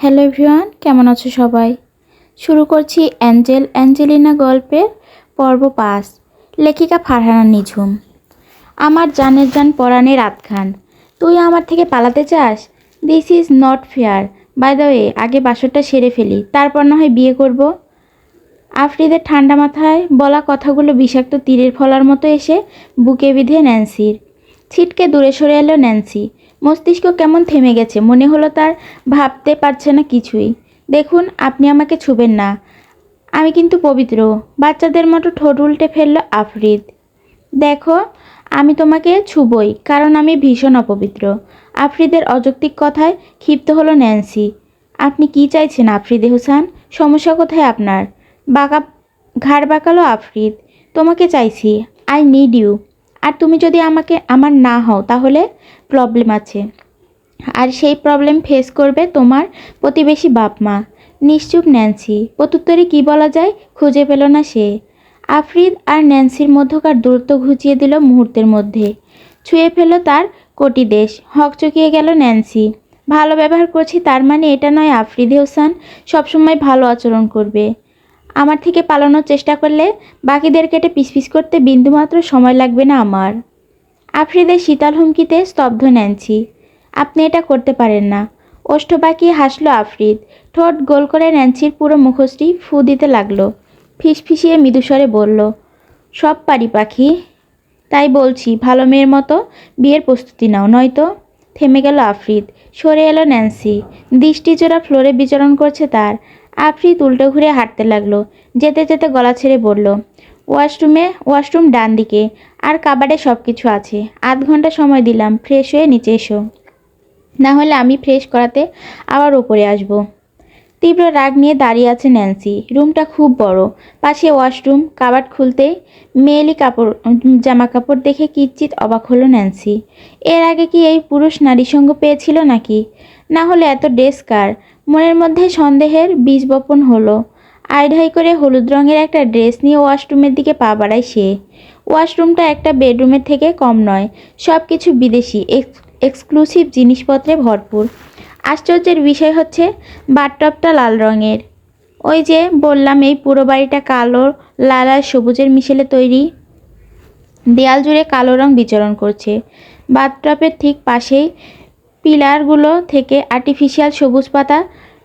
Hello V1 কেমন আছো সবাই? শুরু করছি অ্যাঞ্জেল অ্যাঞ্জেলিনা গল্পের পর্ব পাঁচ, লেখিকা ফারহানা নিঝুম। আমার জানের জান পরাণের আতখান তুই আমার থেকে পালাতে চাস? This is not fair by the way আগে বাসরটা সেরে ফেলি, তারপর না হয় বিয়ে করব। আফ্রিদের ঠান্ডা মাথায় বলা কথাগুলো বিষাক্ত তীরের ফলার মতো এসে বুকে বিঁধে ন্যান্সির। ছিটকে দূরে সরে এলো ন্যান্সি। মস্তিষ্ক কেমন থেমে গেছে? মনে হলো তার ভাবতে পারছে না কিছুই। দেখুন, আপনি আমাকে ছুবেন না। আমি কিন্তু পবিত্র। বাচ্চাদের মতো ঠোঁট উল্টে ফেলল আফরিদ। দেখো, আমি তোমাকে ছুবই, কারণ আমি ভীষণ অপবিত্র। আফ্রিদের অযৌক্তিক কথায় ক্ষিপ্ত হলো ন্যান্সি। আপনি কি চাইছেন আফ্রিদে হোসেন? সমস্যা কোথায় আপনার? বাঁকা ঘাড় বাঁকালো আফরিদ। তোমাকে চাইছি। I need you. আর তুমি যদি আমাকে, আমার না হও, তাহলে প্রবলেম আছে। আর সেই প্রবলেম ফেস করবে তোমার প্রতিবেশী বাপ মা নিশ্চুপ ন্যান্সি, প্রত্যুত্তরে কি বলা যায় খুঁজে পেল না সে। আফরিদ আর ন্যান্সির মধ্যকার দূরত্ব ঘুচিয়ে দিল মুহূর্তের মধ্যে। ছুঁয়ে ফেলল তার কোটি দেশ। হকচকিয়ে গেল ন্যান্সি। ভালো ব্যবহার করছি তার মানে এটা নয় আফরিদ হোসেন সবসময় ভালো আচরণ করবে। আমার থেকে পালানোর চেষ্টা করলে বাকিদের কেটে পিস করতে বিন্দুমাত্র সময় লাগবে না আমার। আফ্রিদের শীতল হুমকিতে স্তব্ধ ন্যান্সি। আপনি এটা করতে পারেন না। ওষ্ঠ বাঁকিয়ে হাসলো আফরিদ। ঠোঁট গোল করে ন্যান্সির পুরো মুখোশটি ফু দিতে লাগল। ফিসফিসিয়ে মৃদুস্বরে বলল, সব পারি পাখি। তাই বলছি, ভালো মেয়ের মতো বিয়ের প্রস্তুতি নাও। নয়তো? থেমে গেল আফ্রিদ। সরে এলো ন্যান্সি। দৃষ্টিচোরা ফ্লোরে বিচরণ করছে তার। আফরিদ উল্টো ঘুরে হাঁটতে লাগল, যেতে যেতে গলা ছেড়ে বলল, ওয়াশরুমে, ওয়াশরুম ডান দিকে, আর কাবাডে সব কিছু আছে। আধ ঘণ্টা সময় দিলাম, ফ্রেশ হয়ে নিচে এসো। না হলে আমি ফ্রেশ করাতে আবার ওপরে আসব। তীব্র রাগ নিয়ে দাঁড়িয়ে আছে ন্যান্সি। রুমটা খুব বড়। পাশে ওয়াশরুম, কাবাড খুলতেই মেয়েলি কাপড় জামা কাপড় দেখে কিচ্ছিত অবাক হলো ন্যান্সি। এর আগে কি এই পুরুষ নারী সঙ্গ পেয়েছিল নাকি? না হলে এত ড্রেস কার? মনের মধ্যে সন্দেহের বীজ বপন হলো। আইঢাই করে হলুদ রঙের একটা ড্রেস নিয়ে ওয়াশরুমের দিকে পা বাড়ায় সে। ওয়াশরুমটা একটা বেডরুমের থেকে কম নয় সব কিছু বিদেশি এক্সক্লুসিভ জিনিসপত্রে ভরপুর। আশ্চর্যের বিষয় হচ্ছে, বাথটবটা লাল রঙের। ওই যে বললাম, এই পুরো বাড়িটা কালো, লাল আর সবুজের মিশেলে তৈরি। দেয়াল জুড়ে কালো রং বিচরণ করছে। বাথটপের ঠিক পাশেই পিলারগুলো থেকে আর্টিফিশিয়াল সবুজ পাতা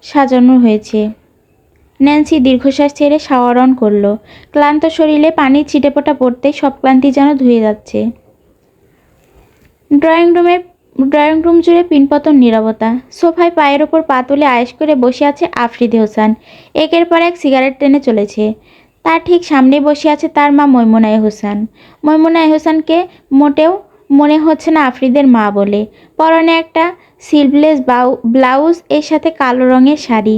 সাজানো হয়েছে। ন্যান্সি দীর্ঘশ্বাস ছেড়ে শাওয়ার করল। ক্লান্ত শরীরে পানির ছিটেপোটা পড়তে সব ক্লান্তি যেন ধুয়ে যাচ্ছে। ড্রয়িং রুমে ড্রয়িং রুম জুড়ে পিনপতন নীরবতা। সোফায় পায়ের ওপর পা তুলে আয়েস করে বসে আছে আফ্রিদি হোসান। একের পর এক সিগারেট টেনে চলেছে। তার ঠিক সামনে বসে আছে তার মা মৈমুনায় হোসেন। মৈমুনায় হোসানকে মোটেও মনে হচ্ছে না আফ্রিদের মা বলে। পরনে একটা সিলভলেস বাউ ব্লাউজ, এর সাথে কালো রঙের শাড়ি।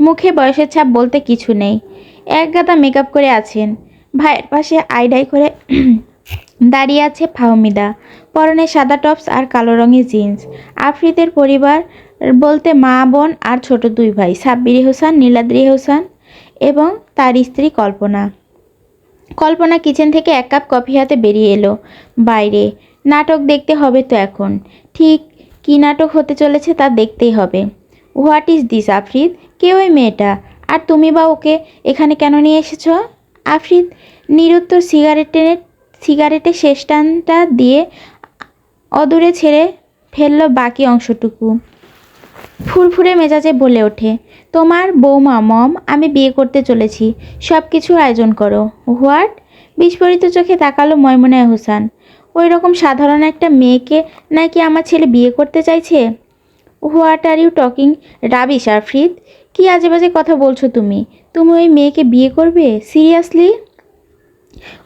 মুখে বয়সের ছাপ বলতে কিছু নেই। এক গাদা মেকআপ করে আছেন। ভাইয়ের পাশে আইডাই করে দাঁড়িয়ে আছে ফাহমিদা। পরনে সাদা টপস আর কালো রঙের জিন্স। আফ্রিদের পরিবার বলতে মা, বোন আর ছোট দুই ভাই, সাব্বিরি হোসেন, নীলাদ্রি হোসেন এবং তার স্ত্রী কল্পনা। কল্পনা কিচেন থেকে এক কাপ কফি হাতে বেরিয়ে এলো। বাইরে নাটক দেখতে হবে তো এখন। ঠিক কী নাটক হতে চলেছে তা দেখতেই হবে। What is this Afrid? কে ওই মেয়েটা? আর তুমি বা ওকে এখানে কেন নিয়ে এসেছ? আফরিদ নিরুত্তর সিগারেটের টেনে সিগারেটের শেষ টানটা দিয়ে অদূরে ছেড়ে ফেলল বাকি অংশটুকু। ফুরফুরে মেজাজে বলে ওঠে, তোমার বৌমা, মম, আমি বিয়ে করতে চলেছি। সব কিছুর আয়োজন করো। হোয়াট বিস্ফোরিত চোখে তাকালো ময়মনায় হোসেন ওই রকম সাধারণ একটা মেয়েকে নাকি আমার ছেলে বিয়ে করতে চাইছে? What are you talking rubbish Arfrid কি আজে বাজে কথা বলছো তুমি? তুমি ওই মেয়েকে বিয়ে করবে? সিরিয়াসলি?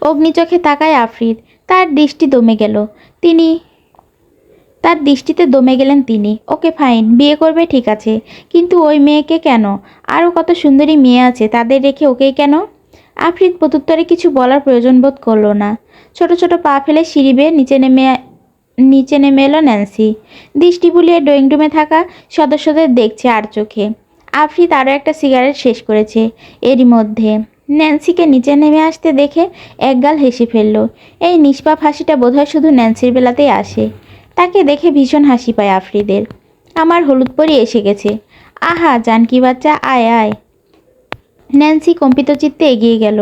অগ্নিচোখে তাকায় আফরিদ। তার দৃষ্টি দমে গেল। তিনি তার দৃষ্টিতে দমে গেলেন তিনি। ওকে ফাইন, বিয়ে করবে ঠিক আছে। কিন্তু ওই মেয়েকে কেন? আরও কত সুন্দরী মেয়ে আছে, তাদের রেখে ওকেই কেন? আফরিদ প্রত্যুত্তরে কিছু বলার প্রয়োজন বোধ করল না। ছোট ছোট পা ফেলে সিঁড়ি বেয়ে নিচে নেমে নিচে নেমে এলো ন্যান্সি। দৃষ্টি বুলিয়ে ড্রয়িং রুমে থাকা সদস্যদের দেখছে আর চোখে। আফরিদ আরও একটা সিগারেট শেষ করেছে এরই মধ্যে। ন্যান্সিকে নিচে নেমে আসতে দেখে একগাল হেসে ফেলল। এই নিষ্পাপ হাসিটা বোধহয় শুধু ন্যান্সির বেলাতেই আসে। তাকে দেখে ভীষণ হাসি পায় আফরিদের। আমার হলুদ পরি এসে গেছে। আহা, জানকি বাচ্চা, আয় আয়। ন্যান্সি কম্পিত চিত্তে এগিয়ে গেল।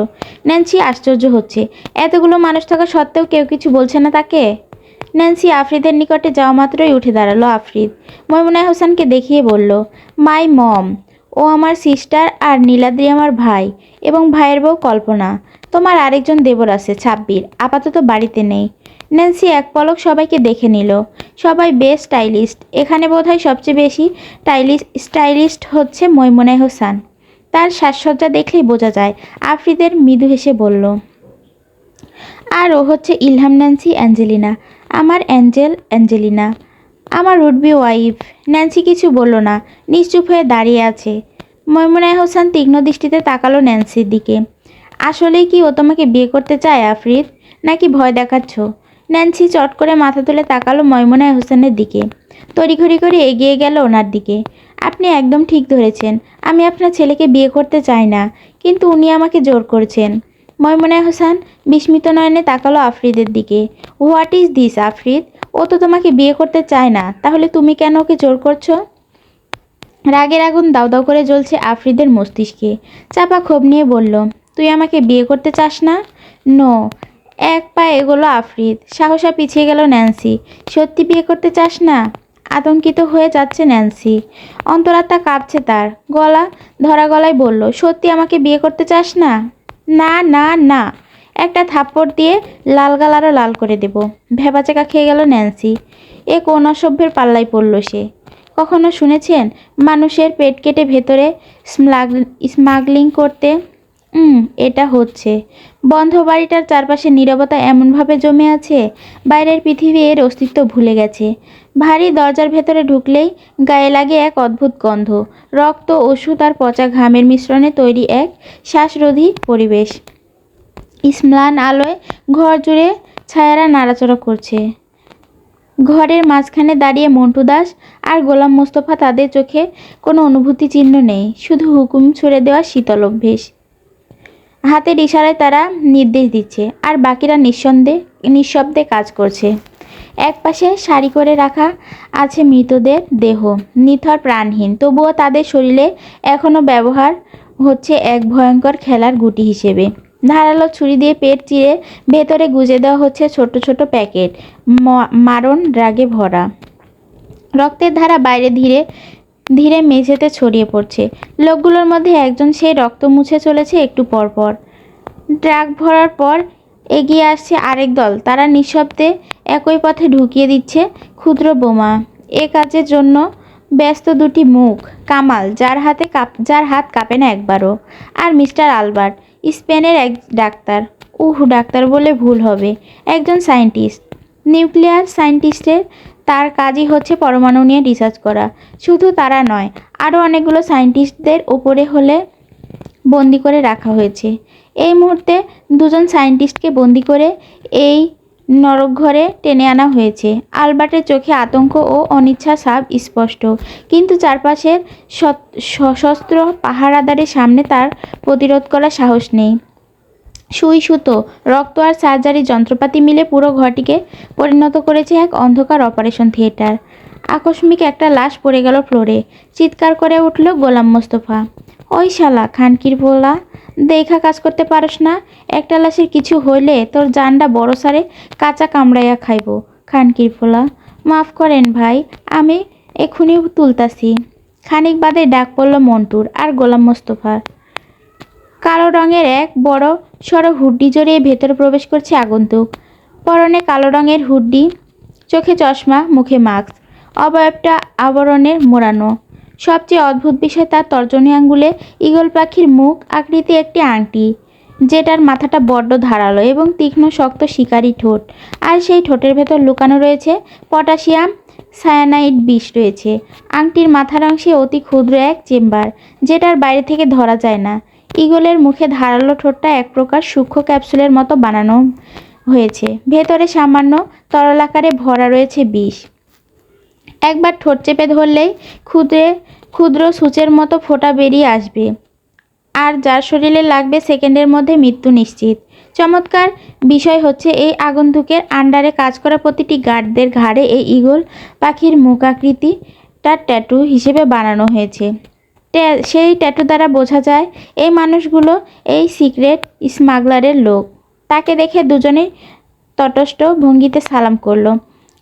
ন্যান্সি আশ্চর্য হচ্ছে, এতগুলো মানুষ থাকা সত্ত্বেও কেউ কিছু বলছে না তাকে? ন্যান্সি আফ্রিদের নিকটে যাওয়া মাত্রই উঠে দাঁড়াল আফ্রিদ। ময়মুনায় হোসেনকে দেখিয়ে বলল, মাই মম, ও আমার সিস্টার আর নীলাদ্রি আমার ভাই এবং ভাইয়ের বউ কল্পনা। তোমার আরেকজন দেবর আছে, ছাব্বির, আপাতত বাড়িতে নেই। ন্যান্সি এক পলক সবাইকে দেখে নিল। সবাই বেশ স্টাইলিস্ট। এখানে বোধহয় সবচেয়ে বেশি স্টাইলিশ স্টাইলিস্ট হচ্ছে মৈমুনায় হোসেন। তার সাজসজ্জা দেখলেই বোঝা যায়। আফ্রিদের মৃদু হেসে বলল, আর ও হচ্ছে ইলহাম ন্যান্সি অ্যাঞ্জেলিনা। আমার অ্যাঞ্জেল অ্যাঞ্জেলিনা। আমার উডবি ওয়াইফ। ন্যান্সি কিছু বলল না, নিশ্চুপ হয়ে দাঁড়িয়ে আছে। ময়মুনায় হোসেন তীক্ষ্ণ দৃষ্টিতে তাকালো ন্যান্সির দিকে। আসলেই কি ও তোমাকে বিয়ে করতে চায়, আফ্রিদ? নাকি ভয় দেখাচ্ছ? ন্যান্সি চট করে মাথা তুলে তাকালো ময়মুনায় হোসেনের দিকে। তড়িঘড়ি করে এগিয়ে গেল ওনার দিকে। আপনি একদম ঠিক ধরেছেন। আমি আপনার ছেলেকে বিয়ে করতে চাই না, কিন্তু উনি আমাকে জোর করছেন। ময়মুনায় হোসেন, বিস্মিত নয়নে তাকালো আফরিদের দিকে। What is this Afrid? ও তো তোমাকে বিয়ে করতে চায় না, তাহলে তুমি কেন ওকে জোর করছ? রাগের আগুন দাউ দাউ করে জ্বলছে আফরিদের মস্তিষ্কে। চাপা ক্ষোভ নিয়ে বলল, তুই আমাকে বিয়ে করতে চাস না? নো। এক পা এগোলো আফরিদ। সাহসা পিছিয়ে গেল ন্যান্সি। সত্যি বিয়ে করতে চাস না? আতঙ্কিত হয়ে যাচ্ছে ন্যান্সি। অন্তরাত্মা কাঁপছে তার। গলা ধরা গলায় বলল, সত্যি আমাকে বিয়ে করতে চাস না? না না না। একটা থাপ্পড় দিয়ে লাল গাল আরও লাল করে দেব। ভেবাচাকা খেয়ে গেল ন্যান্সি। এ কোন অসভ্যের পাল্লায় পড়ল সে। কখনো শুনেছেন, মানুষের পেট কেটে ভেতরে স্মাগলিং করতে? হুম, এটা হচ্ছে। বন্ধ বাড়িটার চারপাশে নীরবতা এমনভাবে জমে আছে, বাইরের পৃথিবী এর অস্তিত্ব ভুলে গেছে। ভারী দরজার ভেতরে ঢুকলেই গায়ে লাগে এক অদ্ভুত গন্ধ। রক্ত, ওষুধ আর পচা ঘামের মিশ্রণে তৈরি এক শ্বাসরোধী পরিবেশ। ইসম্লান আলোয় ঘর জুড়ে ছায়ারা নাড়াচড়া করছে। ঘরের মাঝখানে দাঁড়িয়ে মন্টু দাস আর গোলাম মোস্তফা তাদের চোখে কোনো অনুভূতি চিহ্ন নেই, শুধু হুকুম ছুড়ে দেওয়া শীতল অভ্যেস। হাতের ইশারায় তারা নির্দেশ দিচ্ছে, আর বাকিরা নিঃসন্দেহে, নিঃশব্দে কাজ করছে। একপাশে সারি করে রাখা আছে মৃতদের দেহ, নিথর প্রাণহীন। তবুও তাদের শরীরে এখনও ব্যবহার হচ্ছে এক ভয়ঙ্কর খেলার গুটি হিসেবে। ধারালো ছুরি দিয়ে পেট চিরে ভেতরে গুজে দেওয়া হচ্ছে ছোট ছোট প্যাকেট মারণ রাগে ভরা। রক্তের ধারা বাইরে ধীরে ধীরে মেঝেতে ছড়িয়ে পড়ছে। লোকগুলোর মধ্যে একজন সেই রক্ত মুছে চলেছে একটু পর পর ভরার পর এগিয়ে আসছে আরেক দল। তারা নিঃশব্দে একই পথে ঢুকিয়ে দিচ্ছে ক্ষুদ্র বোমা। এ কাজের জন্য ব্যস্ত দুটি মুখ, কামাল, যার হাতে কাপ, যার হাত কাঁপে না একবারও, আর মিস্টার আলবার্ট, স্পেনের এক ডাক্তার। উহ, ডাক্তার বলে ভুল হবে। একজন সায়েন্টিস্ট। নিউক্লিয়ার সায়েন্টিস্টের তার কাজই হচ্ছে পরমাণু নিয়ে রিসার্চ করা। শুধু তারা নয় আরও অনেকগুলো সায়েন্টিস্টদের ওপরে হলে বন্দি করে রাখা হয়েছে। এই মুহূর্তে দুজন সায়েন্টিস্টকে বন্দি করে এই নরকঘরে টেনে আনা হয়েছে। আলবার্টের চোখে আতঙ্ক ও অনিচ্ছা সাব স্পষ্ট। কিন্তু চারপাশের সত- সশস্ত্র পাহারাদারের সামনে তার প্রতিরোধ করার সাহস নেই। সুই সুতো, রক্ত আর সার্জারি যন্ত্রপাতি মিলে পুরো ঘরটিকে পরিণত করেছে এক অন্ধকার অপারেশন থিয়েটার। আকস্মিক একটা লাশ পড়ে গেল ফ্লোরে। চিৎকার করে উঠল গোলাম মোস্তফা। ওই শালা, খানকির বলা দেখা কাজ করতে পারস না। একটা লাশের কিছু হইলে তোর জানটা বড় সারে কাঁচা কামড়াইয়া খাইব। খানকির ফোলা মাফ করেন ভাই, আমি এক্ষুনি তুলতাছি। খানিক বাদে ডাক পড়ল মন্টুর আর গোলাম মোস্তফার। কালো রঙের এক বড় সড়ো হুড্ডি জড়িয়ে ভেতরে প্রবেশ করছে আগন্তুক। পরনে কালো রঙের হুড্ডি, চোখে চশমা, মুখে মাস্ক। অবয়বটা আবরণের মোড়ানো। সবচেয়ে অদ্ভুত বিষয় তার তর্জনী আঙ্গুলে ঈগল পাখির মুখ আকৃতি একটি আংটি, যেটার মাথাটা বড্ড ধারালো এবং তীক্ষ্ণ, শক্ত, শিকারি ঠোঁট। আর সেই ঠোঁটের ভেতর লুকানো রয়েছে পটাশিয়াম সায়ানাইড বিষ রয়েছে। আংটির মাথার অংশে অতি ক্ষুদ্র এক চেম্বার, যেটার বাইরে থেকে ধরা যায় না। ঈগলের মুখে ধারালো ঠোঁটটা এক প্রকার সূক্ষ্ম ক্যাপসুলের মতো বানানো হয়েছে। ভেতরে সামান্য তরলাকারে ভরা রয়েছে বিষ। একবার ঠোঁট চেপে ধরলেই ক্ষুদ্রে ক্ষুদ্র সূচের মতো ফোঁটা বেরিয়ে আসবে। আর যার শরীরে লাগবে সেকেন্ডের মধ্যে মৃত্যু নিশ্চিত। চমৎকার বিষয় হচ্ছে এই আগন্তুকের আন্ডারে কাজ করা প্রতিটি গার্ডদের ঘাড়ে এই ঈগল পাখির মুখ আকৃতি ট্যাটু হিসেবে বানানো হয়েছে। সেই ট্যাটু দ্বারা বোঝা যায়, এই মানুষগুলো এই সিক্রেট স্মাগলারের লোক। তাকে দেখে দুজনেই তটস্থ ভঙ্গিতে সালাম করল।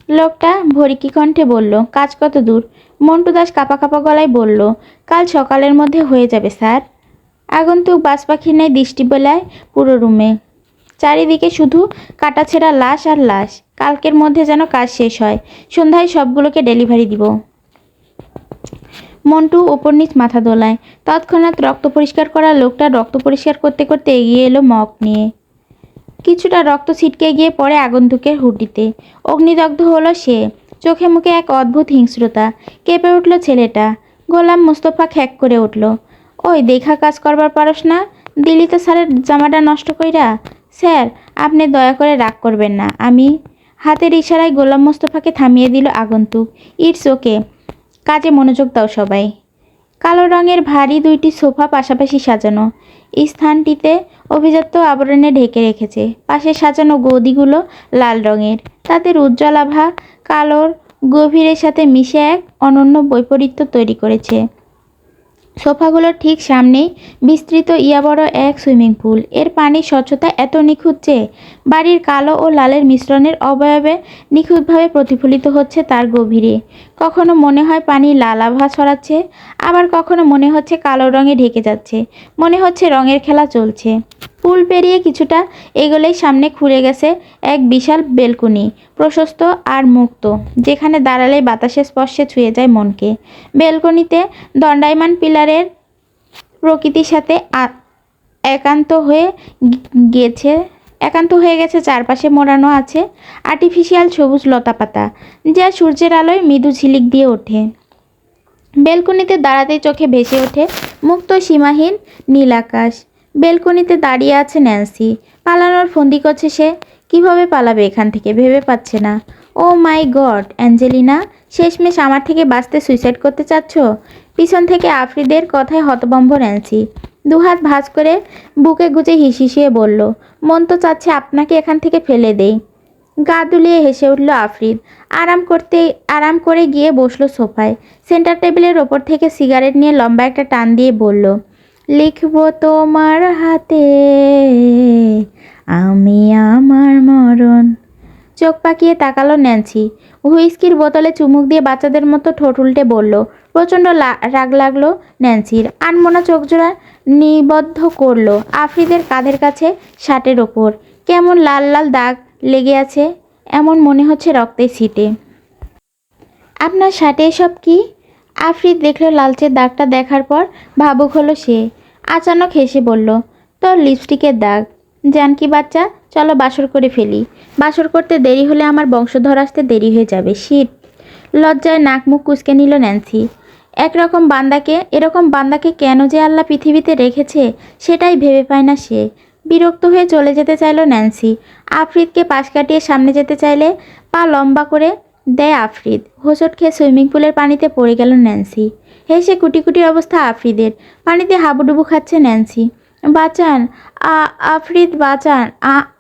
লোকটা ভরিকি কণ্ঠে বলল, কাজ কত দূর? মন্টু দাস কাপা কাপা গলায় বলল, কাল সকালের মধ্যে হয়ে যাবে, স্যার। আগন্তুক বাজ পাখির ন্যায় দৃষ্টি বেলায় পুরো রুমে। চারিদিকে শুধু কাটাছেঁড়া লাশ আর লাশ। কালকের মধ্যে যেন কাজ শেষ হয়। সন্ধ্যায় সবগুলোকে ডেলিভারি দিব। মন্টু ওপর নিচ মাথা দোলায়। তৎক্ষণাৎ রক্ত পরিষ্কার করা লোকটা রক্ত পরিষ্কার করতে করতে এগিয়ে এলো মগ নিয়ে। কিছুটা রক্ত ছিটকে গিয়ে পড়ে আগন্তুকের হুডিতে অগ্নিদগ্ধ হলো সে। চোখে মুখে এক অদ্ভুত হিংস্রতা। কেঁপে উঠল ছেলেটা। গোলাম মুস্তফা খ্যাক করে উঠল, ওই দেখা কাজ করবার পারস না? দিলি তো স্যারের জামাটা নষ্ট কইরা? স্যার, আপনি দয়া করে রাগ করবেন না। আমি? হাতের ইশারায় গোলাম মোস্তফাকে থামিয়ে দিল আগন্তুক। It's okay. কাজে মনোযোগ দাও সবাই। কালো রঙের ভারী দুইটি সোফা পাশাপাশি সাজানো। স্থানটিতে অভিজাত্য আবরণে ঢেকে রেখেছে। পাশে সাজানো গদিগুলো লাল রঙের। তাদের উজ্জ্বল আভা কালোর গভীরের সাথে মিশে এক অনন্য বৈপরীত্য তৈরি করেছে। সোফাগুলোর ঠিক সামনেই বিস্তৃত ইয়া বড় এক সুইমিং পুল। এর পানির স্বচ্ছতা এত নিখুঁত যে, বাড়ির কালো ও লালের মিশ্রণের অবয়বে নিখুঁতভাবে প্রতিফলিত হচ্ছে তার গভীরে। কখনো মনে হয় পানি লাল আভা ছড়াচ্ছে, আবার কখনো মনে হচ্ছে কালো রঙে ঢেকে যাচ্ছে। মনে হচ্ছে রঙের খেলা চলছে। পুল পেরিয়ে কিছুটা এগোলেই সামনে খুলে গেছে এক বিশাল বেলকুনি, প্রশস্ত আর মুক্ত, যেখানে দাঁড়ালেই বাতাসের স্পর্শে ছুঁয়ে যায় মনকে। বেলকনিতে দণ্ডায়মান পিলারের প্রকৃতির সাথে একান্ত হয়ে গেছে, একান্ত হয়ে গেছে চারপাশে মোড়ানো আছে আর্টিফিশিয়াল সবুজ লতাপাতা যা সূর্যের আলোয় মৃদু ঝিলিক দিয়ে ওঠে। বেলকনিতে দাঁড়াতে চোখে ভেসে ওঠে মুক্ত সীমাহীন নীল আকাশ। বেলকনিতে দাঁড়িয়ে আছে ন্যান্সি। পালানোর ফন্দি করছে সে। কীভাবে পালাবে এখান থেকে ভেবে পাচ্ছে না। ও মাই গড, অ্যাঞ্জেলিনা, শেষমেশ আমার থেকে বাঁচতে সুইসাইড করতে চাচ্ছ? পিছন থেকে আফ্রিদের কথায় হতবম্ব ন্যান্সি। দুহাত ভাঁজ করে বুকে গুজে হিসিয়ে বলল, মন তো চাচ্ছে আপনাকে এখান থেকে ফেলে দেই। গা দুলিয়ে হেসে উঠল আফরিদ। আরাম করতে, আরাম করে গিয়ে বসল সোফায়। সেন্টার টেবিলের ওপর থেকে সিগারেট নিয়ে লম্বা একটা টান দিয়ে বলল লিখব তোমার হাতে। আমি আমার মরণ। চোখ পাকিয়ে তাকালো ন্যান্সি। হুইস্কির বোতলে চুমুক দিয়ে বাচ্চাদের মতো ঠোঁট উল্টে বলল, প্রচণ্ড রাগ লাগল ন্যান্সির। আনমোনা চোখজোড়া নিবদ্ধ করল আফ্রিদের কাঁধের কাছে শার্টের ওপর। কেমন লাল লাল দাগ লেগে আছে, এমন মনে হচ্ছে রক্তের ছিটে। আপনার শার্টে এসব কি? আফরিদ দেখল লালচে দাগটা দেখার পর ভাবুক হলো সে। আচানক হেসে বলল, তোর লিপস্টিকের দাগ। জানকি বাচ্চা, চলো বাসর করে ফেলি। বাসর করতে দেরি হলে আমার বংশধর আসতে দেরি হয়ে যাবে। শীত লজ্জায় নাক মুখ কুচকে নিল ন্যান্সি। একরকম বান্দাকে, এরকম বান্দাকে কেন যে আল্লাহ পৃথিবীতে রেখেছে, সেটাই ভেবে পায় না সে। বিরক্ত হয়ে চলে যেতে চাইল ন্যান্সি। আফ্রিদকে পাশ কাটিয়ে সামনে যেতে চাইলে পা লম্বা করে দেয় আফ্রিদ। হোঁচট খেয়ে সুইমিং পুলের পানিতে পড়ে গেল ন্যান্সি। হেসে কুটি কুটি অবস্থা আফ্রিদের। পানিতে হাবুডুবু খাচ্ছে ন্যান্সি। বাঁচান, আ- আফ্রিদ, বাঁচান।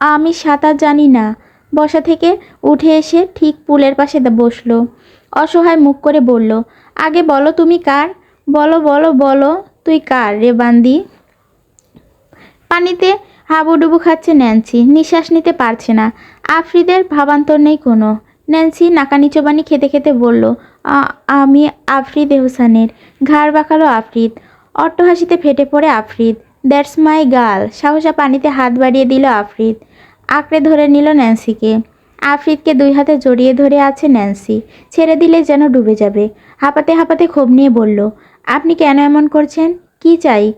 আমি সাঁতার জানি না। বসা থেকে উঠে এসে ঠিক পুলের পাশে বসল। অসহায় মুখ করে বলল, আগে বলো তুমি কার? বলো বলো বলো, তুই কার রে বান্দি? পানিতে হাবুডুবু খাচ্ছে ন্যান্সি। নিঃশ্বাস নিতে পারছে না। আফ্রিদের ভাবান্তর নেই কোনো। ন্যান্সি নাকানি চোবানি খেতে খেতে বলল, "আ- আমি আফরিদ এহসানের। ঘাড় বাঁকালো আফরিদ। অট্টহাসিতে ফেটে পড়ে আফরিদ। That's my girl. সাহসা পানিতে হাত বাড়িয়ে দিল আফরিদ। আঁকড়ে ধরে নিল ন্যান্সিকে। আফরিদকে দুই হাতে জড়িয়ে ধরে আছে ন্যান্সি। ছেড়ে দিলে যেন ডুবে যাবে। হাঁপাতে হাঁপাতে ক্ষোভ নিয়ে বলল, আপনি কেন এমন করছেন? কি চাই?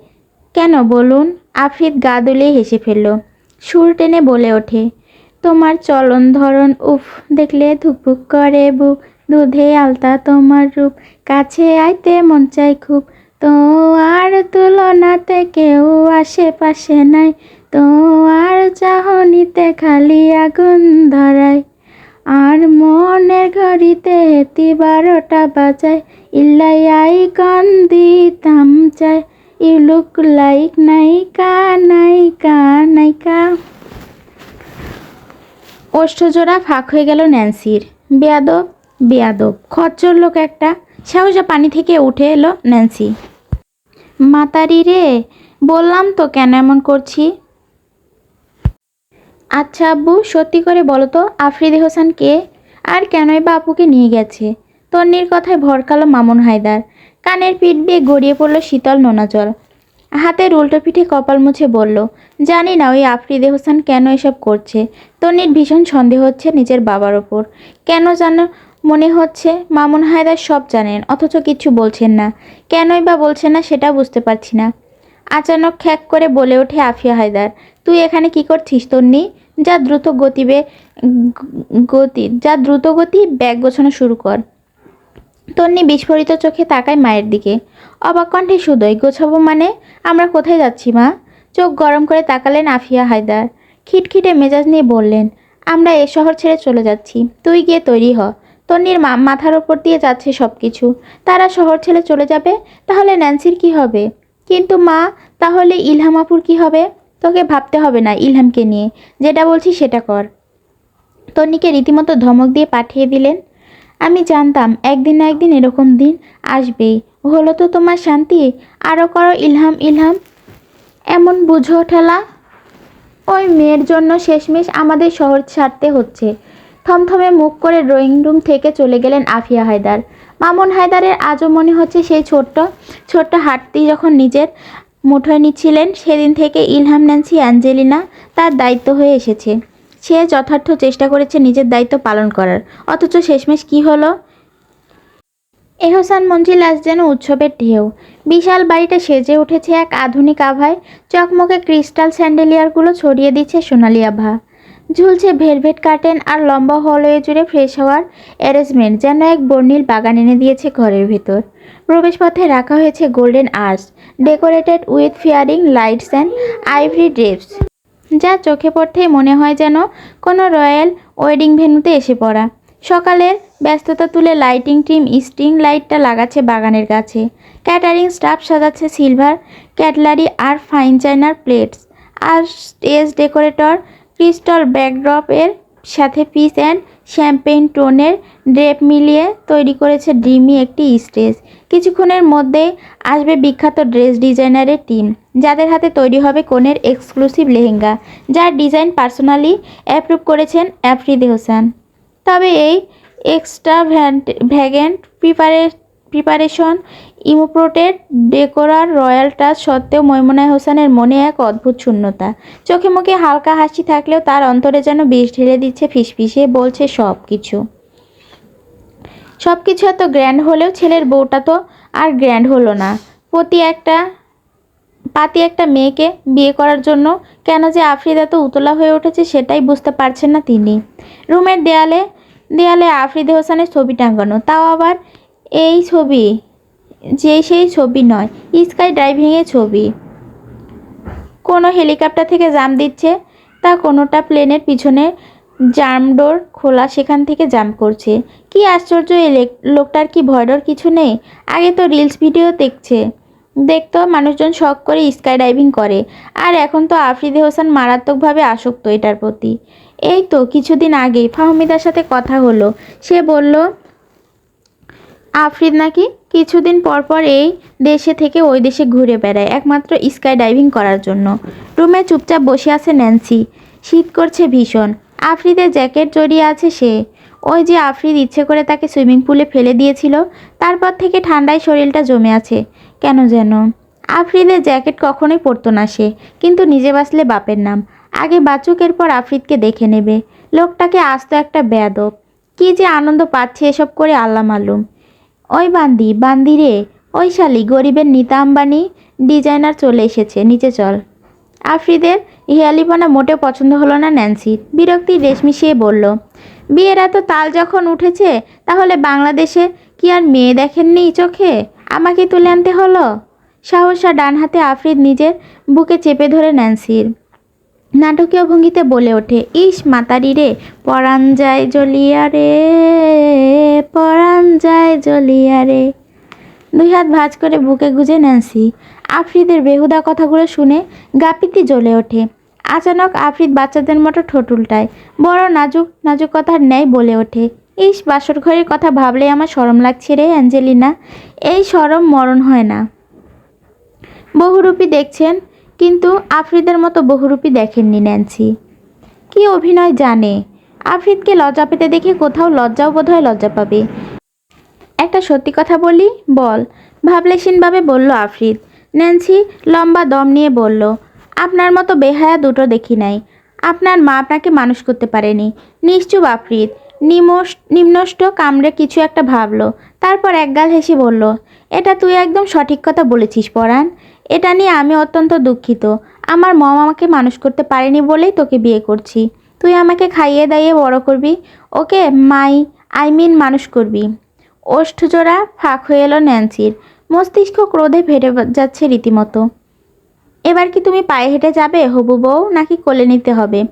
কেন বলুন? আফরিদ গা দুলিয়ে হেসে ফেলল। সুর টেনে বলে ওঠে তোমার চলন ধরন, উফ, দেখলে ধুকপুক করে বুক, দুধে আলতা তোমার রূপ, কাছে আইতে মন চাই খুব তো আর তুলনাতে কেউ আশেপাশে নাই তো আর চাহনিতে খালি আগুন ধরায়, আর মনের ঘড়িতে হেতি বারোটা বাজায়, ইল্লাই আই কন দিতাম চাই ইউ লুক লাইক নায়িকা নায়িকা নায়িকা ওষ্ঠজোড়া ফাঁক হয়ে গেল ন্যান্সির। বেয়াদব বেয়াদব, খচ্চর লোক একটা। সাহসা পানি থেকে উঠে এলো ন্যান্সি। মাতারি রে, বললাম তো কেন এমন করছি? আচ্ছা আব্বু, সত্যি করে বলো তো, আফ্রিদি হোসেন কে? আর কেনই বা আপুকে নিয়ে গেছে? তন্নির কথায় ভরকালো মামুন হায়দার। কানের পিঠ দিয়ে গড়িয়ে পড়ল শীতল নোনা জল হাতের উল্টো পিঠে কপাল মুছে বলল, জানি না ওই আফ্রিদি হোসেন কেন এসব করছে। তন্নির ভীষণ সন্দেহ হচ্ছে নিজের বাবার ওপর। কেন যেন মনে হচ্ছে মামুন হায়দার সব জানেন, অথচ কিছু বলছেন না। কেনই বা বলছেন না সেটা বুঝতে পারছি না। আচানক খ্যাক করে বলে ওঠে আফিয়া হায়দার, তুই এখানে কি করছিস তন্নি? যা দ্রুত গতিবে গতি, যা দ্রুত গতি ব্যাগ গোছানো শুরু কর। তন্নি বিস্ফোরিত চোখে তাকায় মায়ের দিকে। অবাক কণ্ঠে সুদয় গোছাবো মানে? আমরা কোথায় যাচ্ছি, মা? চোখ গরম করে তাকালেন আফিয়া হায়দার। খিটখিটে মেজাজ নিয়ে বললেন, আমরা এ শহর ছেড়ে চলে যাচ্ছি। তুই গিয়ে তৈরি হ। তন্নির মা মাথার ওপর দিয়ে যাচ্ছে সব কিছু তারা শহর ছেড়ে চলে যাবে? তাহলে ন্যান্সির কি হবে? কিন্তু মা, তাহলে ইলহামাপুর কি হবে? তোকে ভাবতে হবে না ইলহামকে নিয়ে। যেটা বলছি সেটা কর। তন্নিকে রীতিমতো ধমক দিয়ে পাঠিয়ে দিলেন, আমি জানতাম একদিন না একদিন এরকম দিন আসবেই। হলো তো তোমার শান্তি। আরও করো ইলহাম ইলহাম। এমন বুঝো ঠেলা। ওই মেয়ের জন্য শেষমেশ আমাদের শহর ছাড়তে হচ্ছে। থমথমে মুখ করে ড্রয়িং রুম থেকে চলে গেলেন আফিয়া হায়দার। মামুন হায়দারের আজও মনে হচ্ছে সেই ছোট্ট ছোট্ট হাটটি যখন নিজের মুঠোয় নিচ্ছিলেন, সেদিন থেকে ইলহাম, ন্যান্সি, অ্যাঞ্জেলিনা তার দায়িত্ব হয়ে এসেছে। সে যথার্থ চেষ্টা করেছে নিজের দায়িত্ব পালন করার। অথচ শেষমেশ কি হলো? এহসান মঞ্জিল আজ যেন উৎসবের ঢেউ। বিশাল বাড়িটা সেজে উঠেছে এক আধুনিক আভায়। চকমকে ক্রিস্টাল স্যান্ডেলিয়ারগুলো ছড়িয়ে দিচ্ছে সোনালি আভা। ঝুলছে ভেলভেট কার্টেন আর লম্বা হলওয়ে জুড়ে ফ্রেশ হওয়ার অ্যারেঞ্জমেন্ট যেন এক বর্ণিল বাগান এনে দিয়েছে ঘরের ভেতর। প্রবেশপথে রাখা হয়েছে golden arts decorated with fearing lights and ivory drapes. যা চোখে পড়তেই মনে হয় যেন কোনো রয়্যাল ওয়েডিং ভেন্যুতে এসে পড়া। সকালের ব্যস্ততা তুলে লাইটিং টিম স্ট্রিং লাইটটা লাগাচ্ছে বাগানের কাছে। ক্যাটারিং স্টাফ সাজাচ্ছে সিলভার ক্যাটলারি আর ফাইন চাইনার প্লেটস আর স্টেজ ডেকোরেটর ক্রিস্টাল ব্যাকড্রপের সাথে পিস অ্যান্ড শ্যাম্পেন টোনের ড্রেপ মিলিয়ে তৈরি করেছে ড্রিমি একটি স্টেজ কিছুক্ষণের মধ্যে আসবে বিখ্যাত ড্রেস ডিজাইনারের টিম যাদের হাতে তৈরি হবে কনের এক্সক্লুসিভ লেহেঙ্গা। যার ডিজাইন পার্সোনালি অ্যাপ্রুভ করেছেন আফরিদি হোসেন তবে এই এক্সট্রা ভ্যাগেন্ট প্রিপারে, প্রিপারেশন ইমোপ্রোটেড ডেকোরার রয়্যাল টাচ সত্ত্বেও মৈমুনায় হোসেনের মনে এক অদ্ভুত শূন্যতা। চোখে মুখে হালকা হাসি থাকলেও তার অন্তরে যেন বিষ ঢেলে দিচ্ছে ফিসফিসে বলছে সব কিছু সব কিছু এত গ্র্যান্ড হলেও ছেলের বউটা তো আর গ্র্যান্ড হলো না। প্রতি একটা, পাতি একটা মেয়েকে বিয়ে করার জন্য কেন যে আফ্রিদা তো উতলা হয়ে উঠেছে সেটাই বুঝতে পারছেন না তিনি। রুমের দেয়ালে দেয়ালে আফ্রিদি হোসেনের ছবি টাঙানো। তাও আবার এই ছবি, যে সেই ছবি নয়, স্কাই ড্রাইভিংয়ের ছবি। কোনো হেলিকপ্টার থেকে জাম দিচ্ছে, তা কোনোটা প্লেনের পিছনে জামডোর খোলা সেখান থেকে জাম করছে। কি আশ্চর্য, এই লোকটার কি ভয়ডর কিছু নেই? আগে তো রিলস ভিডিও দেখছে। দেখতো মানুষজন শখ করে স্কাই ডাইভিং করে। আর এখন তো আফ্রিদি হোসেন মারাত্মকভাবে আসক্ত এটার প্রতি। এই তো কিছুদিন আগে ফাহমিদার সাথে কথা হলো। সে বলল, আফরিদ নাকি কিছুদিন পর পর এই দেশে থেকে ওই দেশে ঘুরে বেড়ায়, একমাত্র স্কাই ডাইভিং করার জন্য। রুমে চুপচাপ বসে আছে ন্যান্সি। শীত করছে ভীষণ। আফরিদের জ্যাকেট জড়িয়ে আছে সে। ওই যে আফ্রিদ ইচ্ছে করে তাকে সুইমিং পুলে ফেলে দিয়েছিল, তারপর থেকে ঠান্ডায় শরীরটা জমে আছে। কেন যেন? আফরিদের জ্যাকেট কখনোই পরতো না সে, কিন্তু নিজে বাঁচলে বাপের নাম। আগে বাচুক এরপর আফ্রিদকে দেখে নেবে। লোকটাকে আস্ত একটা বেয়াদব। কি যে আনন্দ পাচ্ছে এসব করে আল্লাহ মালুম। ওই বান্দি বান্দি রে, ওই শালি, গরিবের নিতা আম্বানি ডিজাইনার চলে এসেছে, নিচে চল। আফ্রিদের হিয়ালিপনা মোটেও পছন্দ হলো না ন্যান্সির বিরক্তি রেশ মিশিয়ে বলল, বিয়ের এত তাল যখন উঠেছে, তাহলে বাংলাদেশে কি আর মেয়ে দেখেননি চোখে? আমাকে তুলে আনতে হলো? সাহসা ডান হাতে আফ্রিদ নিজের বুকে চেপে ধরে ন্যান্সির। নাটকীয় ভঙ্গিতে বলে ওঠে ইস মাতারি রে পরাণ যায় জ্বলিয়া রে পরাণ যায় জ্বলিয়া রে। দুই হাত ভাঁজ করে বুকে গুজে ন্যান্সি আফ্রিদের বেহুদা কথাগুলো শুনে গাপিতি জ্বলে ওঠে। আচানক আফ্রিদ বাচ্চাদের মতো ঠোঁট উল্টায়। বড় নাজুক নাজুক কথার ন্যায় বলে ওঠে ইস বাসর ঘরের কথা ভাবলেই আমার শরম লাগছে রে, অ্যাঞ্জেলিনা। এই শরম মরণ হয় না। বহুরূপী দেখছেন কিন্তু আফ্রিদের মতো বহুরূপী দেখেননি ন্যান্সি। কি অভিনয় জানে? আফ্রিদকে লজ্জা পেতে দেখে কোথাও লজ্জাও বোধ হয় লজ্জা পাবে। একটা সত্যি কথা বলি, বল। ভাবলেশীনভাবে বলল আফ্রিদ। ন্যান্সি লম্বা দম নিয়ে বলল, আপনার মতো বেহায়া দুটো দেখি নাই। আপনার মা আপনাকে মানুষ করতে পারেনি। নিশ্চুপ আফ্রিদ। নিমস নিম্নষ্ট কামড়ে কিছু একটা ভাবলো। তারপর একগাল হেসে বলল, এটা তুই একদম সঠিক কথা বলেছিস, পরাণ। এটা নিয়ে আমি অত্যন্ত দুঃখিত। আমার মম আমাকে মানুষ করতে পারেনি বলেই তোকে বিয়ে করছি। তুই আমাকে খাইয়ে দাইয়ে বড় করবি? ওকে, মাই, আই মিন মানুষ করবি। ওষ্ঠজোড়া ফাঁক হয়ে এলো ন্যান্সির। মস্তিষ্ক ক্রোধে ফেটে যাচ্ছে রীতিমতো। এবার কি তুমি পায়ে হেঁটে যাবে, হবু বউ, নাকি কোলে নিতে হবে?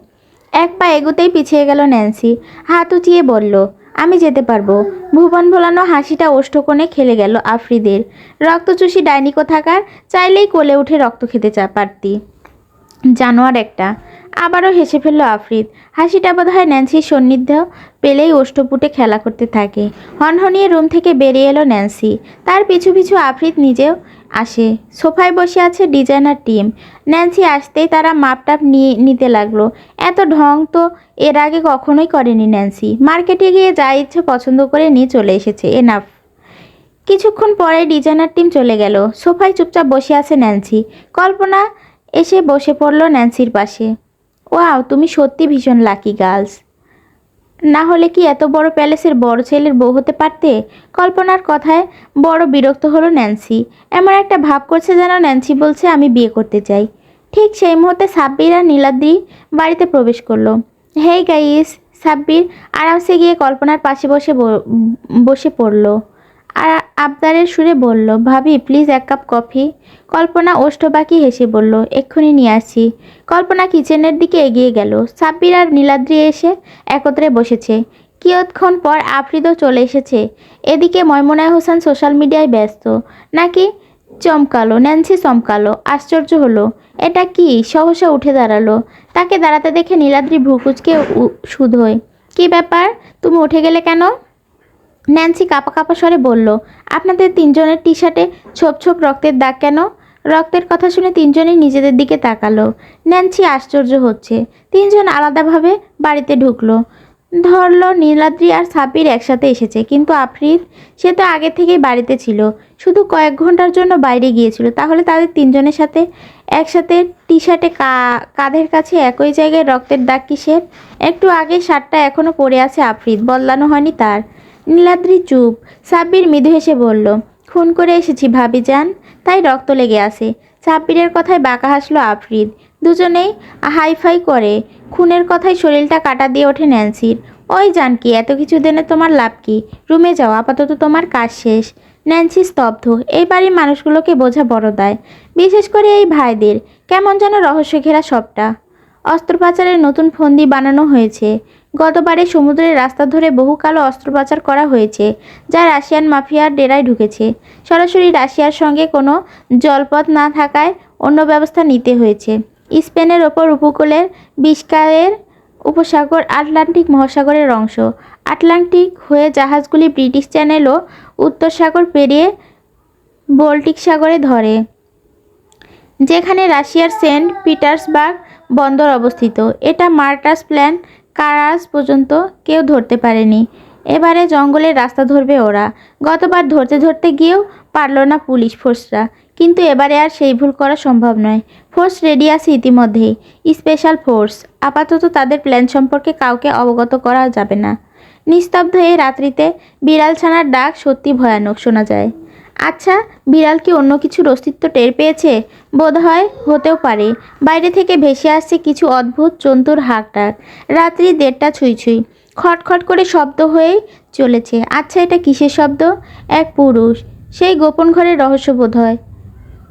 এক পা এগোতেই পিছিয়ে গেল ন্যান্সি। হাত উঁচিয়ে বলল আমি যেতে পারব। ভুবন ভোলানো হাসিটা ওষ্ঠকোণে খেলে গেল আফ্রিদের। রক্তচুষি ডাইনিকো থাকার চাইলেই কোলে উঠে রক্ত খেতে চা পারতি। জানোয়ার একটা। আবারও হেসে ফেলল আফ্রিদ। হাসিটা বোধ হয় ন্যান্সির সন্নিধ্য পেলেই ওষ্ঠপুটে খেলা করতে থাকে। হনহনিয়ে রুম থেকে বেরিয়ে এলো ন্যান্সি। তার পিছু পিছু আফ্রিদ নিজেও আসে। সোফায় বসে আছে ডিজাইনার টিম। ন্যান্সি আসতেই তারা মাপটাপ নিয়ে নিতে লাগল। এত ঢং তো এর আগে কখনোই করেনি ন্যান্সি। মার্কেটে গিয়ে যা ইচ্ছে পছন্দ করে নিয়ে চলে এসেছে। এনাফ। কিছুক্ষণ পরে ডিজাইনার টিম চলে গেল। সোফায় চুপচাপ বসে আছে ন্যান্সি। কল্পনা এসে বসে পড়ল ন্যান্সির পাশে। ওয়াও, তুমি সত্যি ভীষণ লাকি গার্লস। না হলে কি এত বড় প্যালেসের বড় ছেলের বউ হতে পারতে? কল্পনার কথায় বড় বিরক্ত হলো ন্যান্সি। এমন একটা ভাব করছে যেন ন্যান্সি বলছে, আমি বিয়ে করতে চাই। ঠিক সেই মুহূর্তে সাব্বির আর নীলাদ্রি বাড়িতে প্রবেশ করল। হেই গাইস, সাব্বির আরামসে গিয়ে কল্পনার পাশে বসে বসে পড়ল। আর আবদারের সুরে বলল, ভাবি প্লিজ এক কাপ কফি কল্পনা ওষ্ঠবাকি হেসে বলল, এক্ষুনি নিয়ে আসি কল্পনা কিচেনের দিকে এগিয়ে গেল। সাব্বির আর নীলাদ্রি এসে একত্রে বসেছে। কিয়ৎক্ষণ পর আফ্রিদও চলে এসেছে। এদিকে ময়মনায় হোসেন সোশ্যাল মিডিয়ায় ব্যস্ত। নাকি চমকালো, ন্যান্সি চমকালো, আশ্চর্য হলো। এটা কি? সহসা উঠে দাঁড়াল। তাকে দাঁড়াতে দেখে নীলাদ্রি ভ্রুকুচকে শুধোয়, কি ব্যাপার? তুমি উঠে গেলে কেন? ন্যান্সি কাপা কাপা স্বরে বলল, আপনাদের তিনজনের টি শার্টে ছোপ ছোপ রক্তের দাগ কেন? রক্তের কথা শুনে তিনজনই নিজেদের দিকে তাকালো। ন্যান্সি আশ্চর্য হচ্ছে। তিনজন আলাদাভাবে বাড়িতে ঢুকলো। ধরলো, নীলাদ্রি আর সাব্বির একসাথে এসেছে, কিন্তু আফরিদ সে তো আগে থেকেই বাড়িতে ছিল। শুধু কয়েক ঘণ্টার জন্য বাইরে গিয়েছিল। তাহলে তাদের তিনজনের সাথে একসাথে টি শার্টে কাঁধের কাছে একই জায়গায় রক্তের দাগ কিসের? একটু আগে শার্টটা এখনও পড়ে আছে আফরিদ বদলানো হয়নি তার। নীলাদ্রি চুপ। সাব্বির মৃদু হেসে বলল, খুন করে এসেছি ভাবি যান তাই রক্ত লেগে আছে। সাব্বিরের কথায় বাঁকা হাসলো আফরিদ। দুজনেই হাইফাই করে। খুনের কথায় শরীরটা কাটা দিয়ে ওঠে ন্যান্সির। ওই জান কি, এত কিছু দিনে তোমার লাভ কি? রুমে যাও, আপাতত তোমার কাজ শেষ। ন্যান্সি স্তব্ধ। এই বাড়ির মানুষগুলোকে বোঝা বড় দায়। বিশেষ করে এই ভাইদের। কেমন যেন রহস্য ঘেরা সবটা। অস্ত্রোপচারের নতুন ফন্দি বানানো হয়েছে। গতবারে সমুদ্রের রাস্তা ধরে বহু কালো অস্ত্রোপচার করা হয়েছে, যা রাশিয়ান মাফিয়ার ডেরায় ঢুকেছে। সরাসরি রাশিয়ার সঙ্গে কোনো জলপথ না থাকায় অন্য ব্যবস্থা নিতে হয়েছে। স্পেনের ওপর উপকূলের বিস্কায়ের উপসাগর আটলান্টিক মহাসাগরের অংশ। আটলান্টিক হয়ে জাহাজগুলি ব্রিটিশ চ্যানেল ও উত্তর সাগর পেরিয়ে বল্টিক সাগরে ধরে, যেখানে রাশিয়ার সেন্ট পিটার্সবার্গ বন্দর অবস্থিত। এটা মার্টাস প্ল্যান কারাজ পর্যন্ত কেউ ধরতে পারেনি। এবারে জঙ্গলের রাস্তা ধরবে ওরা। গতবার ধরতে ধরতে গিয়েও পারল না পুলিশ ফোর্সরা। কিন্তু এবারে আর সেই ভুল করা সম্ভব নয়। ফোর্স রেডি আছে ইতিমধ্যেই। Special force. আপাতত তাদের প্ল্যান সম্পর্কে কাউকে অবগত করা যাবে না। নিস্তব্ধ এই রাত্রিতে বিড়াল ছানার ডাক সত্যি ভয়ানক শোনা যায়। আচ্ছা বিড়াল কি অন্য কিছুর অস্তিত্ব টের পেয়েছে? বোধ হয় হতেও পারে। বাইরে থেকে ভেসে আসছে কিছু অদ্ভুত জন্তুর হাক ডাক রাত্রি দেড়টা ছুঁই ছুঁই খটখট করে শব্দ হয়েই চলেছে। আচ্ছা এটা কিসের শব্দ? এক পুরুষ। সেই গোপন ঘরের রহস্য বোধ হয়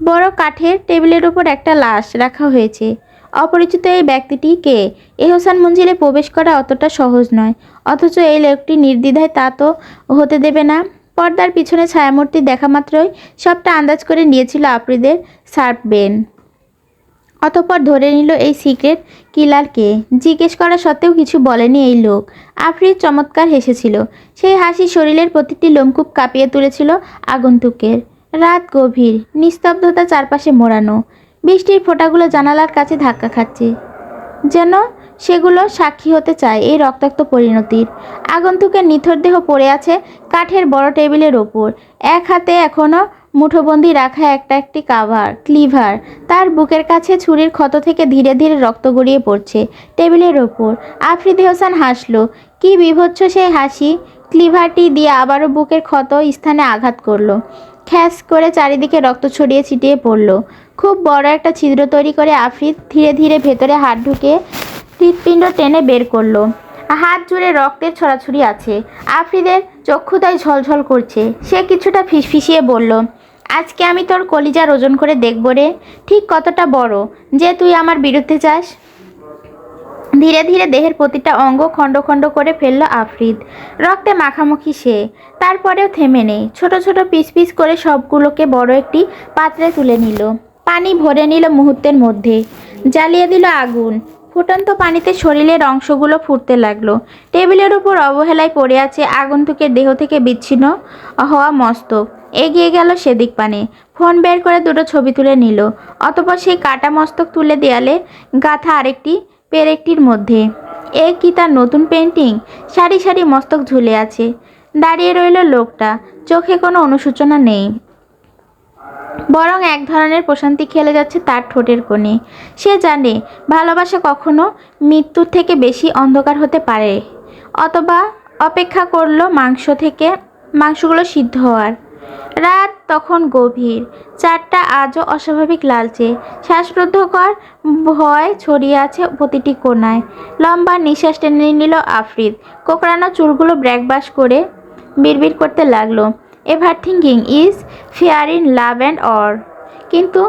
বড় কাঠের টেবিলের ওপর একটা লাশ রাখা হয়েছে। অপরিচিত এই ব্যক্তিটি কে? এহসান মঞ্জিলে প্রবেশ করা অতটা সহজ নয়। অথচ এই লোকটি নির্দ্বিধায় তা তো হতে দেবে না। পর্দার পিছনে ছায়ামূর্তি দেখা মাত্রই সবটা আন্দাজ করে নিয়েছিল আফ্রিদের সার্প বেন। অতঃপর ধরে নিল এই সিক্রেট কিলারকে জিজ্ঞেস করা সত্ত্বেও কিছু বলেনি এই লোক। আফরিদ চমৎকার হেসেছিল। সেই হাসি শরীরের প্রতিটি লোমকূপ কাঁপিয়ে তুলেছিল আগন্তুকের। রাত গভীর, নিস্তব্ধতা চারপাশে মোড়ানো। বৃষ্টির ফোঁটাগুলো জানালার কাছে ধাক্কা খাচ্ছে। যেন সেগুলো সাক্ষী হতে চায় এই রক্তাক্ত পরিণতির। আগন্তুকের নিথর দেহ পড়ে আছে কাঠের বড় টেবিলের ওপর। এক হাতে এখনও মুঠোবন্দি রাখা একটা একটি কাভার, ক্লিভার। তার বুকের কাছে ছুরির ক্ষত থেকে ধীরে ধীরে রক্ত গড়িয়ে পড়ছে টেবিলের ওপর। আফ্রিদি হোসেন হাসলো, কি বিভৎস সেই হাসি! ক্লিভারটি দিয়ে আবারও বুকের ক্ষত স্থানে আঘাত করল। খ্যাস করে চারিদিকে রক্ত ছড়িয়ে ছিটিয়ে পড়ল। খুব বড় একটা ছিদ্র তৈরি করে আফ্রিদ ধীরে ধীরে ভেতরে হাত ঢুকে হৃৎপিণ্ড টেনে বের করল। হাত জুড়ে রক্তের ছড়াছড়ি আছে। আফ্রিদের চক্ষুদায় ঝলঝল করছে। সে কিছুটা ফিসফিসিয়ে বলল, আজকে আমি তোর কলিজার ওজন করে দেখব রে। ঠিক কতটা বড়? যে তুই আমার বিরুদ্ধে যাস? ধীরে ধীরে দেহের প্রতিটা অঙ্গ খণ্ড খণ্ড করে ফেলল আফ্রিদ রক্তে মাখামুখি সে। তারপরেও থেমে নেই। ছোট ছোট পিস পিস করে সবগুলোকে বড় একটি পাত্রে তুলে নিল। পানি ভরে নিল মুহূর্তের মধ্যে। জ্বালিয়ে দিল আগুন। ফুটন্ত পানিতে শরীরের অংশগুলো ফুটতে লাগল। টেবিলের উপর অবহেলায় পড়ে আছে আগন্তুকের দেহ থেকে বিচ্ছিন্ন হওয়া মস্তক এগিয়ে গেল সেদিক পানে। ফোন বের করে দুটো ছবি তুলে নিল। অতপর সেই কাটা মস্তক তুলে দেয়ালে গাথা আরেকটি পেরেকটির মধ্যে। এ কি তার নতুন পেন্টিং সারি সারি মস্তক ঝুলে আছে। দাঁড়িয়ে রইল লোকটা। চোখে কোনো অনুসূচনা নেই। বরং এক ধরনের প্রশান্তি খেলে যাচ্ছে তার ঠোঁটের কোণে। সে জানে, ভালোবাসা কখনো মৃত্যুর থেকে বেশি অন্ধকার হতে পারে, অথবা অপেক্ষা করল মাংস থেকে, মাংসগুলো সিদ্ধ হওয়ার। রাত তখন গভীর, চারটা আজও অস্বাভাবিক লালচে। শ্বাসরুদ্ধকর ভয় ছড়িয়ে আছে প্রতিটি কোণায়। লম্বা নিঃশ্বাস টেনে নিল আফ্রিদ। কোকড়ানো চুলগুলো ব্র্যাকবাস করে বিড়বিড় করতে লাগল। Everything is fair in love and war কিন্তু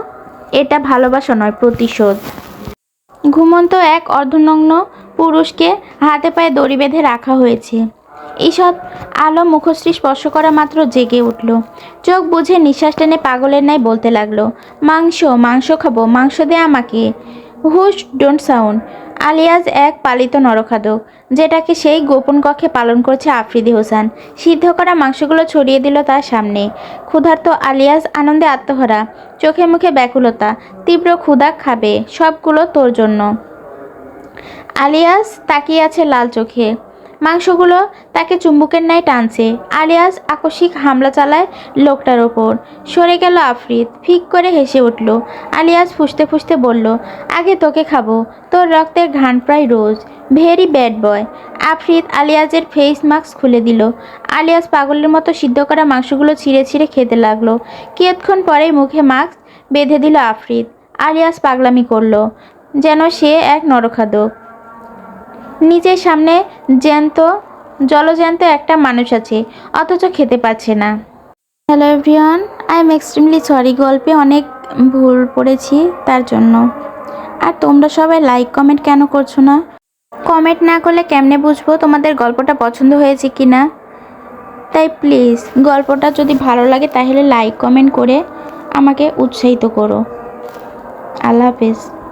এটা ভালোবাসা নয়, প্রতিশোধ। ঘুমন্ত এক অর্ধনগ্ন পুরুষকে হাতে পায়ে দড়ি বেঁধে রাখা হয়েছে। ঈষৎ আলো মুখশ্রী স্পর্শ করা মাত্র জেগে উঠল। চোখ বুঝে নিঃশ্বাস টেনে পাগলের ন্যায় বলতে লাগল, মাংস মাংস খাব, মাংস দে আমাকে। হুশ ডোন্ট সাউন্ড আলিয়াজ এক পালিত নরখাদক যেটাকে সেই গোপন কক্ষে পালন করছে আফ্রিদি হোসান। সিদ্ধ করা মাংসগুলো ছড়িয়ে দিল তার সামনে। ক্ষুধার্ত আলিয়াজ আনন্দে আত্মহরা। চোখে মুখে ব্যাকুলতা, তীব্র ক্ষুধা খাবে, সবগুলো তোর জন্য। আলিয়াস তাকিয়ে আছে লাল চোখে। মাংসগুলো তাকে চুম্বকের ন্যায় টানছে, আলিয়াস আকস্মিক হামলা চালায় লোকটার ওপর। সরে গেল আফরিদ, ফিক করে হেসে উঠল। আলিয়াস ফুসতে ফুসতে বলল, আগে তোকে খাব, তোর রক্তের ঘ্রাণ প্রায় রোজ। Very bad boy. আফরিদ আলিয়াজের ফেস মাস্ক খুলে দিল। আলিয়াস পাগলের মতো সিদ্ধ করা মাংসগুলো ছিঁড়ে ছিঁড়ে খেতে লাগল। কিয়ৎক্ষণ পরেই মুখে মাস্ক বেঁধে দিল আফরিদ। আলিয়াস পাগলামি করল, যেন সে এক নরখাদক। নিজের সামনে জ্যান্ত, জলজ্যান্ত একটা মানুষ আছে, অথচ খেতে পাচ্ছে না। Hello everyone I am extremely sorry গল্পে অনেক ভুল পড়েছি তার জন্য। আর তোমরা সবাই লাইক কমেন্ট কেন করছ না? কমেন্ট না করলে কেমনে বুঝব তোমাদের গল্পটা পছন্দ হয়েছে কি না তাই প্লিজ গল্পটা যদি ভালো লাগে তাহলে লাইক কমেন্ট করে আমাকে উৎসাহিত করো। আল্লাহ হাফেজ।